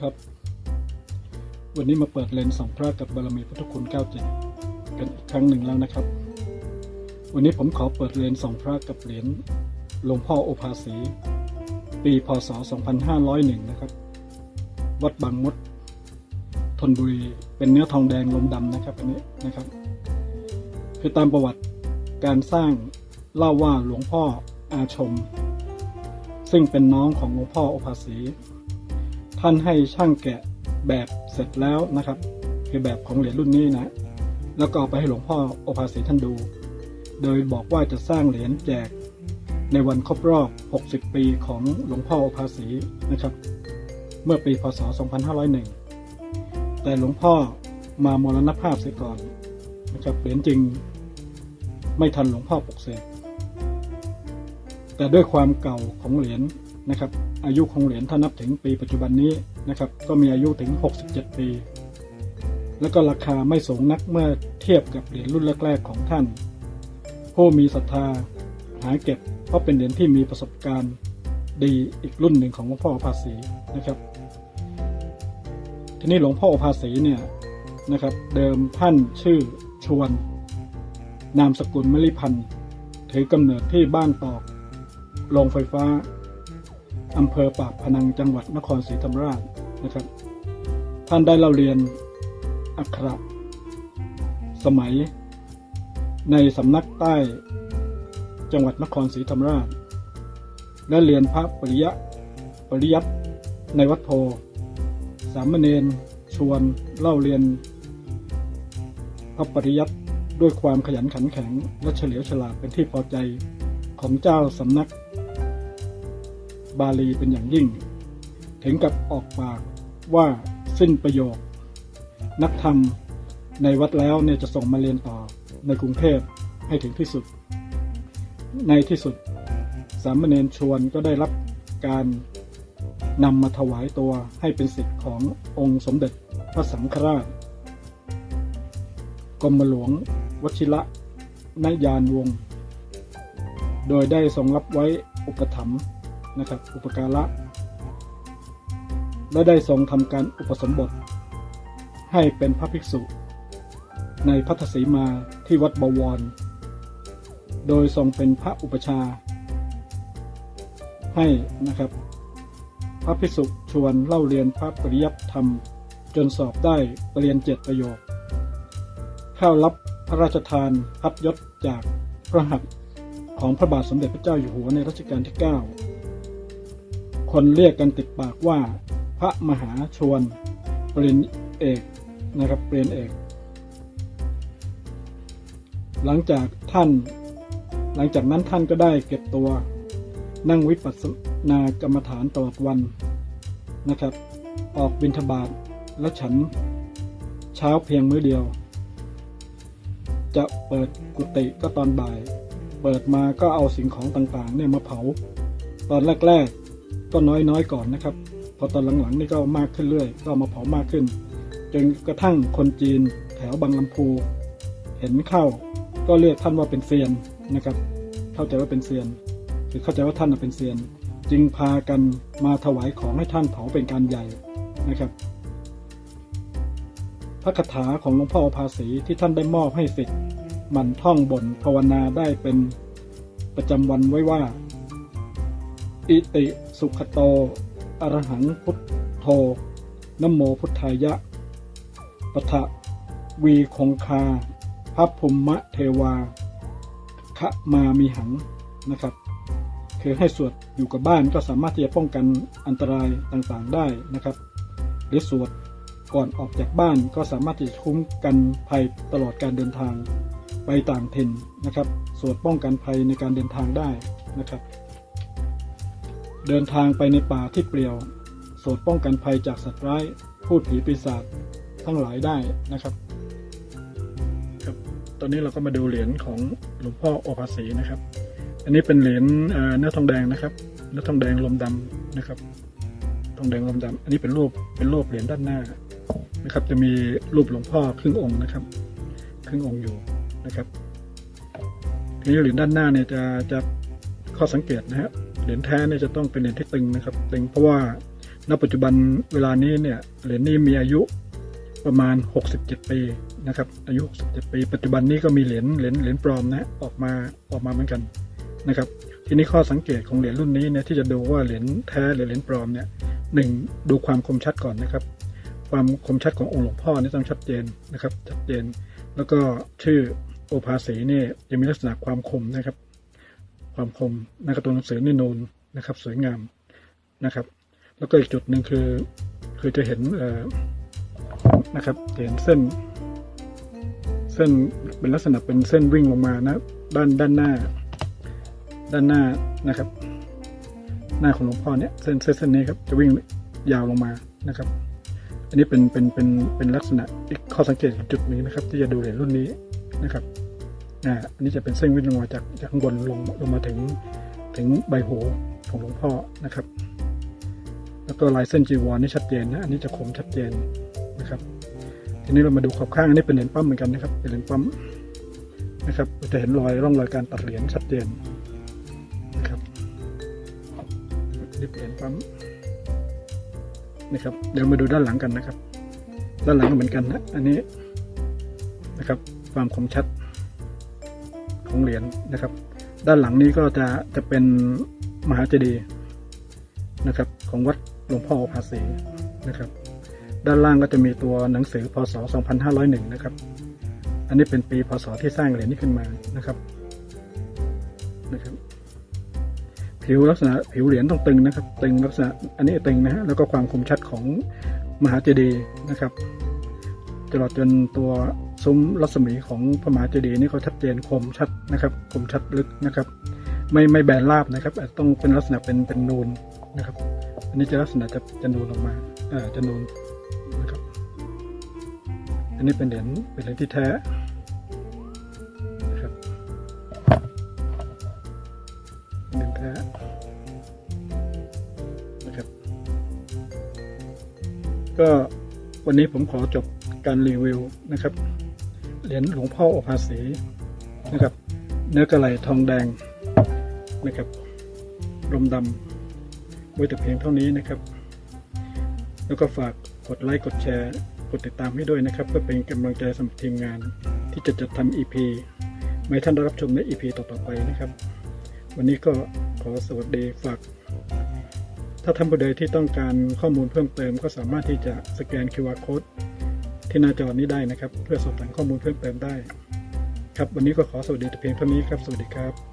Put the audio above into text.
ครับ วันนี้มาเปิดเลนส์สองพระกับบารมีพุทธคุณเก้าจ็ดกันอีกครั้งหนึ่งแล้วนะครับ วันนี้ผมขอเปิดเลนส์สองพระกับเหรียญหลวงพ่อโอภาสี ปีพศ 2501 นะครับ วัดบางมดธนบุรีเป็นเนื้อทองแดงลมดำนะครับอันนี้นะครับ คือตามประวัติการสร้างเล่าว่าหลวงพ่ออาชม ซึ่งเป็นน้องของหลวงพ่อโอภาสี ท่านให้ช่างแกะแบบเสร็จแล้วนะครับ คือแบบของเหรียญรุ่นนี้นะ แล้วก็ไปให้หลวงพ่อโอภาสีท่านดู โดยบอกว่าจะสร้างเหรียญแจกในวันครบรอบ 60 ปีของหลวงพ่อโอภาสีนะครับ เมื่อปีพศ 2501 แต่หลวงพ่อมามรณภาพเสียก่อนนะครับเหรียญจริงไม่ทันหลวงพ่อปกเสกแต่ด้วยความเก่าของเหรียญ นะครับ อายุของเหรียญถ้านับถึงปีปัจจุบันนี้นะครับ ก็มีอายุถึง 67 ปี แล้วก็ราคาไม่สูงนักเมื่อเทียบกับเหรียญรุ่นแรกๆของท่าน ผู้มีศรัทธาหาเก็บ เพราะเป็นเหรียญที่มีประสบการณ์ดีอีกรุ่นหนึ่งของหลวงพ่อภาษีนะครับ ทีนี้หลวงพ่อภาษีเนี่ยนะครับ เดิมท่านชื่อชวน นามสกุลมลิพันธ์ถือกำเนิดที่บ้านตอกโรงไฟฟ้า อำเภอปากพนังจังหวัดนครศรีธรรมราชนะครับ ท่านได้เล่าเรียนอักขระสมัย ในสำนักใต้จังหวัดนครศรีธรรมราช และเรียนพระปริยะปริยัตในวัดโพสามเณรชวนเล่าเรียน พระปริยัตด้วยความขยันขันแข็งและเฉลียวฉลาดเป็นที่พอใจของเจ้าสำนัก บาลีเป็นอย่างยิ่ง ถึงกับออกปากว่าสิ้นประโยค นักธรรมในวัดแล้วเนี่ยจะส่งมาเรียนต่อในกรุงเทพให้ถึงที่สุด ในที่สุด สามเณรชวนก็ได้รับการนำมาถวายตัวให้เป็นสิทธิ์ขององค์สมเด็จพระสังฆราชกรมหลวงวชิระนายานวงศ์โดยได้ทรงรับไว้อุปถัมภ์ นะครับ อุปการะ และได้ทรงทำการอุปสมบท ให้เป็นพระภิกษุ ในพัทธสีมาที่วัดบวร โดยทรงเป็นพระอุปชา ให้นะครับ พระภิกษุชวนเล่าเรียนพระปริยัติธรรม จนสอบได้ปรริญญาเจ็ดประโยค เข้ารับพระราชทานพัดยศจากพระหัตถ์ของพระบาทสมเด็จพระเจ้าอยู่หัวในรัชกาลที่ 9 คนเรียกกันติดปากว่า พระมหาชวนปริญญาเอกนะครับเปลี่ยนเอก หลังจากท่าน หลังจากนั้นท่านก็ได้เก็บตัว นั่งวิปัสสนากรรมฐานตลอดวันนะครับ ออกบิณฑบาตและฉันเช้าเพียงมื้อเดียว จะเปิดกุฏิก็ตอนบ่าย เปิดมาก็เอาสิ่งของต่างๆเนี่ยมาเผา ตอนแรกๆ ก็น้อยๆก่อนนะครับ พอตอนหลังๆนี่ก็มากขึ้นเรื่อย ก็มาเผามากขึ้น จนกระทั่งคนจีนแถวบางลำพู เห็นเข้า ก็เรียกท่านว่าเป็นเซียนนะครับ เข้าใจว่าเป็นเซียน คือเข้าใจว่าท่านเป็นเซียน จึงพากันมาถวายของให้ท่านเผาเป็นการใหญ่นะครับพระคาถาของหลวงพ่อภาษีที่ท่านได้มอบให้สิทธิ์มันท่องบนภาวนาได้เป็นประจำวันไว้ว่า อิติสุขโต อรหังพุทโธนโมพุทธายะปะทะวีคงคาพระภูมะเทวาคะมามีหังนะครับ คือให้สวดอยู่กับบ้านก็สามารถที่จะป้องกันอันตรายต่างๆได้นะครับ หรือสวดก่อนออกจากบ้านก็สามารถที่จะคุ้มกันภัยตลอดการเดินทางไปต่างถิ่นนะครับ สวดป้องกันภัยในการเดินทางได้นะครับ เดินทางไปในป่าที่เปลี่ยว โสดป้องกันภัยจากสัตว์ร้าย พูดผีปีศาจทั้งหลายได้นะครับ ครับ ตอนนี้เราก็มาดูเหรียญของหลวงพ่อโอภาสีนะครับ อันนี้เป็นเหรียญเนื้อทองแดงนะครับ เนื้อทองแดงลมดำนะครับ ทองแดงลมดำอันนี้เป็นรูปเป็นรูปเหรียญด้านหน้านะครับ จะมีรูปหลวงพ่อครึ่งองค์นะครับ ครึ่งองค์อยู่นะครับทีนี้เหรียญด้านหน้าเนี่ยจะจะข้อสังเกตนะฮะ เหรียญแท้เนี่ยจะต้องเป็นเหรียญที่ตึงนะครับตึงเพราะว่าณปัจจุบันเวลานี้เนี่ยเหรียญนี้มีอายุประมาณ 67 ปีนะครับอายุ 67 ปี ปัจจุบันนี้ก็มีเหรียญเหรียญเหรียญปลอมนะออกมาออกมาเหมือนกันนะครับ ทีนี้ข้อสังเกตของเหรียญรุ่นนี้เนี่ยที่จะดูว่าเหรียญแท้หรือเหรียญปลอมเนี่ยหนึ่งดูความคมชัดก่อนนะครับ ความคมชัดขององค์หลวงพ่อนี่ต้องชัดเจนนะครับชัดเจน แล้วก็ชื่อโอภาสีนี่จะมีลักษณะความคมนะครับ ความคมนะครับตัวหนังสือนี่นูนนะครับ สวยงามนะครับ แล้วก็อีกจุดหนึ่งคือ คือจะเห็นนะครับเห็นเส้น เส้นเป็นลักษณะเป็นเส้นวิ่งลงมานะด้านด้านหน้า ด้านหน้านะครับ หน้าของหลวงพ่อเนี่ยเส้นเส้นเส้นนี้ครับจะวิ่งยาวลงมานะครับ อันนี้เป็นเป็นเป็นเป็นลักษณะอีกข้อสังเกตอีกจุดนึ่งนะครับ ที่จะดูเหรียญรุ่นนี้นะครับ อ่าอันนี้จะเป็นเส้นวิ่งลงมาจากจากข้างบนลงลงมาถึงถึงใบหูของหลวงพ่อนะครับ แล้วก็ลายเส้นจีวรนี่ชัดเจนนะอันนี้จะคมชัดเจนนะครับ ทีนี้เรามาดูขอบข้างอันนี้เป็นเหรียญปั๊มเหมือนกันนะครับ เป็นเหรียญปั๊มนะครับเราจะเห็นรอยร่องรอยการตัดเหรียญชัดเจนนะครับนี่เป็นเหรียญปั๊มนะครับ เดี๋ยวมาดูด้านหลังกันนะครับ ด้านหลังก็เหมือนกันนะอันนี้นะครับความคมชัด ของเหรียญนะครับ ด้านหลังนี้ก็จะจะเป็นมหาเจดีย์นะครับ ของวัดหลวงพ่อภาษีนะครับ ด้านล่างก็จะมีตัวหนังสือพศ 2501 นะครับ อันนี้เป็นปีพศที่สร้างเหรียญนี้ขึ้นมานะครับนะครับ ผิวลักษณะผิวเหรียญต้องตึงนะครับ ตึงลักษณะอันนี้ตึงนะฮะแล้วก็ความคมชัดของมหาเจดีย์นะครับตลอดจนตัว ซุ้มรัศมีของพระมหาเจดีย์นี่เขาชัดเจนคมชัดนะครับคมชัดลึกนะครับ ไม่ไม่แบนราบนะครับต้องเป็นลักษณะเป็นเป็นนูนนะครับ อันนี้จะลักษณะจะจะนูนออกมาอ่าจะนูนนะครับ อันนี้เป็นเหรียญเป็นเหรียญที่แท้นะครับเหรียญแท้นะครับ ก็วันนี้ผมขอจบการรีวิวนะครับ เหรียญหลวงพ่อโอภาสีนะครับ เนื้อกระไหลทองแดงนะครับลมดำไว้แต่เพียงเท่านี้นะครับ แล้วก็ฝากกดไลค์กดแชร์ กดติดตามให้ด้วยนะครับ เพื่อเป็นกำลังใจสำหรับทีมงาน ที่จะจัดทำ EP มาให้ท่านได้รับชมใน EP ต่อๆไปนะครับ วันนี้ก็ขอสวัสดีฝาก ถ้าท่านผู้ใดที่ต้องการข้อมูลเพิ่มเติมก็สามารถที่จะสแกน QR Code ที่หน้าจอนี้ได้นะครับ เพื่อสอบถามข้อมูลเพิ่มเติมได้ ครับวันนี้ก็ขอสวัสดีแต่เพียงเท่านี้ครับ สวัสดีครับ